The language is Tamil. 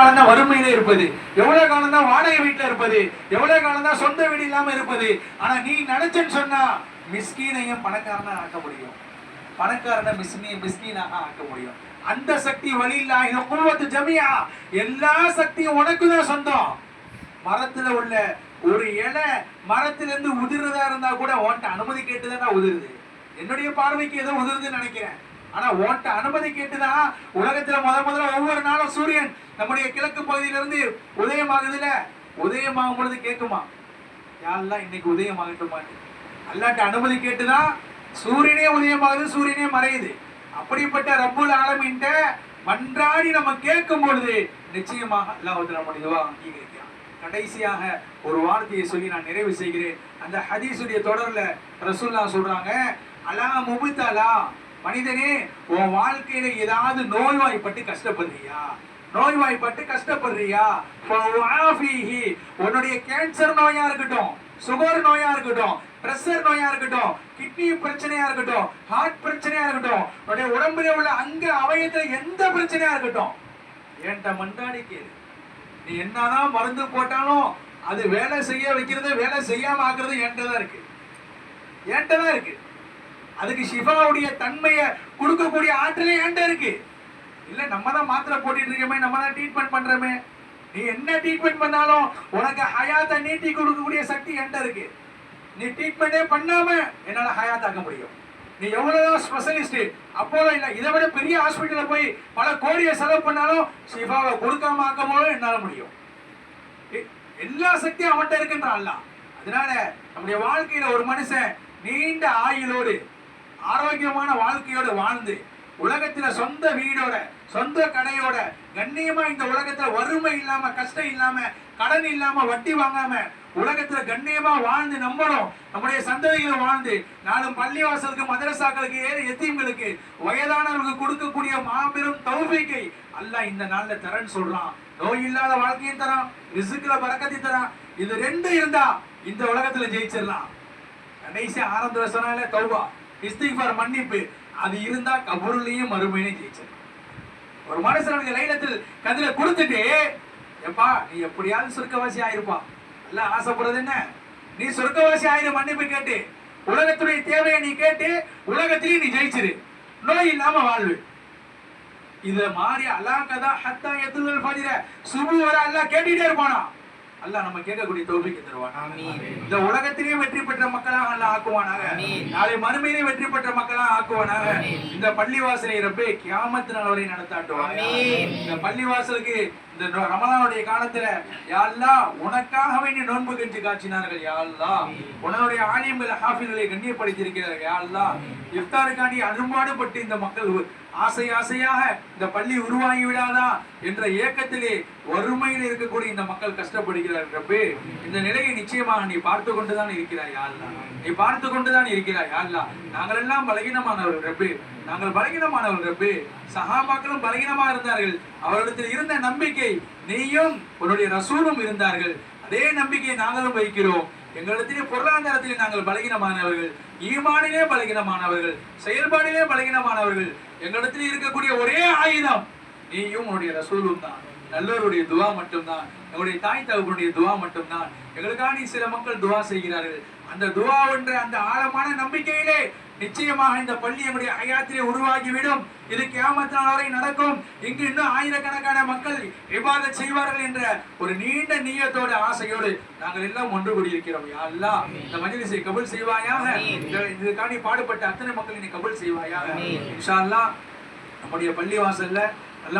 காலம் தான் வறுமையில இருப்பது. எவ்வளவு காலம் தான் வாடகை வீட்டுல இருப்பது. எவ்வளவு காலம் தான் சொந்த வீடு இல்லாம இருப்பது. ஆனா நீ நினைச்சேன்னு சொன்னா மிஸ்கீனையும் பணக்காரனா ஆக்க முடியும். பணக்காரனை மிஸ்னி மிஸ்கீனாக ஆக்க முடியும். அந்த சக்தி வழியில் குடும்பத்து ஜமியா எல்லா சக்தியும் உனக்கு தான் சொந்தம். மரத்துல உள்ள ஒரு இலை மரத்துல இருந்து உதிர்றதா இருந்தா கூட உன்கிட்ட அனுமதி கேட்டுதான் உதிருது. என்னுடைய பார்வைக்கு ஏதோ உதிருதுன்னு நினைக்கிறேன். ஆனா ஓட்ட அனுமதி கேட்டுதான் உலகத்துல முத முதல்ல ஒவ்வொரு நாளும் சூரியன் நம்முடைய கிழக்கு பகுதியில இருந்து உதயமாகுதுல. உதயமாகும் பொழுது கேட்குமா? யாரெல்லாம் இன்னைக்கு உதயமாகட்டுமா? அல்லாட்ட அனுமதி கேட்டுதான் சூரியனே உதயமாகுது சூரியனே மறையுது. அப்படிப்பட்ட ரப்புல் ஆலமின்ட்ட மன்றாடி நம்ம கேட்கும் பொழுது நிச்சயமாக அல்லாஹ் நம்முடைய துவா அங்கீகரிக்கிறான். கடைசியாக ஒரு வார்த்தையை சொல்லி நான் நிறைவு செய்கிறேன். அந்த ஹதீஸுடைய தொடர்ல ரசூல்லா சொல்றாங்க அலா முபுத்தலா மனிதனே உன் வாழ்க்கையில ஏதாவது நோய்வாய்ப்பட்டு கஷ்டப்படுறியா? நோய்வாய்ப்பட்டு கஷ்டப்படுறியா? உன்னுடைய கேன்சர் நோயா இருக்கட்டும் சுகர் நோயா இருக்கட்டும் பிரஷர் நோயா இருக்கட்டும் கிட்னி பிரச்சனையா இருக்கட்டும் ஹார்ட் பிரச்சனையா இருக்கட்டும் உன்னுடைய உடம்புல உள்ள அங்க அவயத்துல எந்த பிரச்சனையா இருக்கட்டும்? ஏன்ட்ட மண்டாடி கேளு. நீ என்னதான் மருந்து போட்டாலும் அது வேலை செய்ய வைக்கிறது வேலை செய்யாம ஆக்குறது என்கிட்ட தான் இருக்கு. என்கிட்ட தான் இருக்கு. அதுக்கு சிவாவுடைய தன்மையை கொடுக்கக்கூடிய ஆற்றலே என்கிட்ட இருக்கு. இல்ல நம்ம தான் மாத்திரை போட்டுட்டு இருக்கோமே நம்ம தான் ட்ரீட்மெண்ட் பண்ணுறோமே நீ என்ன ட்ரீட்மெண்ட் பண்ணாலும் உனக்கு ஹயாத்தை நீட்டி கொடுக்கக்கூடிய சக்தி என்கிட்ட இருக்கு. நீ ட்ரீட்மெண்டே பண்ணாம என்னால் ஹயாத்தாக்க முடியும். நீ எவ்வளோதான் ஸ்பெஷலிஸ்ட் அப்போலோ இல்லை இதை விட பெரிய ஹாஸ்பிட்டலில் போய் பல கோடியை செலவு பண்ணாலும் ஷிஃபாவை கொடுக்காம ஆக்க என்னால் முடியும். எ- எல்லா சக்தியும் அவன்கிட்ட இருக்குன்றான் அதனால நம்முடைய வாழ்க்கையில ஒரு மனுஷன் நீண்ட ஆயுளோடு ஆரோக்கியமான வாழ்க்கையோட வாழ்ந்து உலகத்துல சொந்த வீடோட சொந்த கடையோட கண்ணியமா இந்த உலகத்துல வறுமை இல்லாம கஷ்டம் இல்லாம கடன் இல்லாம வட்டி வாங்காம உலகத்துல கண்ணியமா வாழ்ந்து நம்பணும் நம்முடைய சந்ததிகளை வாழ்ந்து நாளும் பள்ளிவாசலுக்கு மதரசாக்களுக்கு ஏறு எத்தீம்களுக்கு வயதானவர்களுக்கு கொடுக்கக்கூடிய மாபெரும் தௌபிக்கை அல்ல இந்த நாள்ல தரேன்னு சொல்றான். நோய் இல்லாத வாழ்க்கையும் தரான் ரிசுக்குல பறக்கத்தை தரான். இது ரெண்டு இருந்தா இந்த உலகத்துல ஜெயிச்சிடலாம். கடைசி ஆரம்ப சொன்னால தௌபா. இஸ்திஃபார் மன்னிப்பு. அது இருந்தா கபூர்லயும் மறுமையிலையும் ஜெயிச்சது ஒரு மனுஷனுக்கு லைலத்தில் கதில கொடுத்துட்டு எப்பா நீ எப்படியாவது சொர்க்கவாசி ஆயிருப்பான் எல்லாம் ஆசைப்படுறது என்ன? நீ சொர்க்கவாசி ஆயிரம் மன்னிப்பு கேட்டு உலகத்துடைய தேவையை நீ கேட்டு உலகத்திலேயே நீ ஜெயிச்சிரு. நோய் இல்லாம வாழ்வு. இத மாறி அல்லாஹ் ஹத்தா எத்துல் ஃபஜ்ர சுபு வர அல்லாஹ் கேட்டுட்டே இருப்பானா? அல்லாஹ் நம்ம கேட்கக்கூடிய தௌஃபீக் தருவான். இந்த உலகத்திலேயே வெற்றி பெற்ற மக்களாக அல்லாஹ் ஆக்குவானாக. நாளை மறுமையிலே வெற்றி பெற்ற மக்களாக ஆக்குவானாக. இந்த பள்ளிவாசலை ரப்பே கியாமத்து நாள் வரை நடத்தாட்டுவாங்க. இந்த பள்ளிவாசலுக்கு இந்த ரமலானுடைய காலத்துல யாழ்லா உனக்காக வேண்டி நோன்பு கன்று காட்சினார்கள் யாழ்லா உன்னுடைய ஆலயங்கள் ஹாஃபிகளை கண்ணியப்படுத்தியிருக்கிறார்கள் யாழ்லா இஃப்தாருக்காண்டி அரும்பாடுபட்டு இந்த மக்கள் ஆசை ஆசையாக இந்த பள்ளி உருவாகி விடாதா என்ற ஏக்கத்திலே வறுமையில் இருக்கக்கூடிய இந்த மக்கள் கஷ்டப்படுகிறார்கள் இந்த நிலையை நிச்சயமாக நீ பார்த்து கொண்டுதான் இருக்கிறாய் யாழ்லா நீ பார்த்து கொண்டுதான் இருக்கிறாய் யாழ்லா அல்லாஹ் நாங்கள் எல்லாம் பலகீனமானவர்கள் ரப்பே. நாங்கள் பலகீனமானவர்கள் ரப்பே. சகாபாக்களும் பலகீனமா இருந்தார்கள். அவர்களிடத்தில் இருந்த நம்பிக்கை நீயும் உன்னுடைய ரசூலும் இருந்தார்கள். அதே நம்பிக்கையை நாங்களும் வைக்கிறோம். எங்களிடத்திலே பொருளாதாரத்திலே நாங்கள் பலகீனமானவர்கள். ஈமானிலே பலகீனமானவர்கள். செயல்பாடிலே பலகீனமானவர்கள். எங்களிடத்தில் இருக்கக்கூடிய ஒரே ஆயுதம் நீயும் உன்னுடைய ரசூலும் தான். நல்லவருடைய துவா மட்டும்தான். எங்களுடைய தாய் தகவனுடைய துவா மட்டும்தான். நீ சில மக்கள் துவா செய்கிறார்கள். அந்த துவா என்ற அந்த ஆழமான நம்பிக்கையிலே நிச்சயமாக இந்த பள்ளி எங்களுடைய ஹயாத்திலே உருவாகிவிடும். இது நாள் வரை நடக்கும். இங்கு இன்னும் ஆயிரக்கணக்கான மக்கள் இபாதத் செய்வார்கள் என்ற ஒரு நீண்ட நீயத்தோட ஆசையோடு நாங்கள் எல்லாம் ஒன்று கூடியிருக்கிறோம். யா அல்லாஹ் இந்த மஜ்லிஸை கபூல் செய்வாயாக. இதுக்காண்டி பாடுபட்ட அத்தனை மக்கள் நீ கபூல் செய்வாயாக. இன்ஷா அல்லாஹ் நம்முடைய பள்ளிவாசல்ல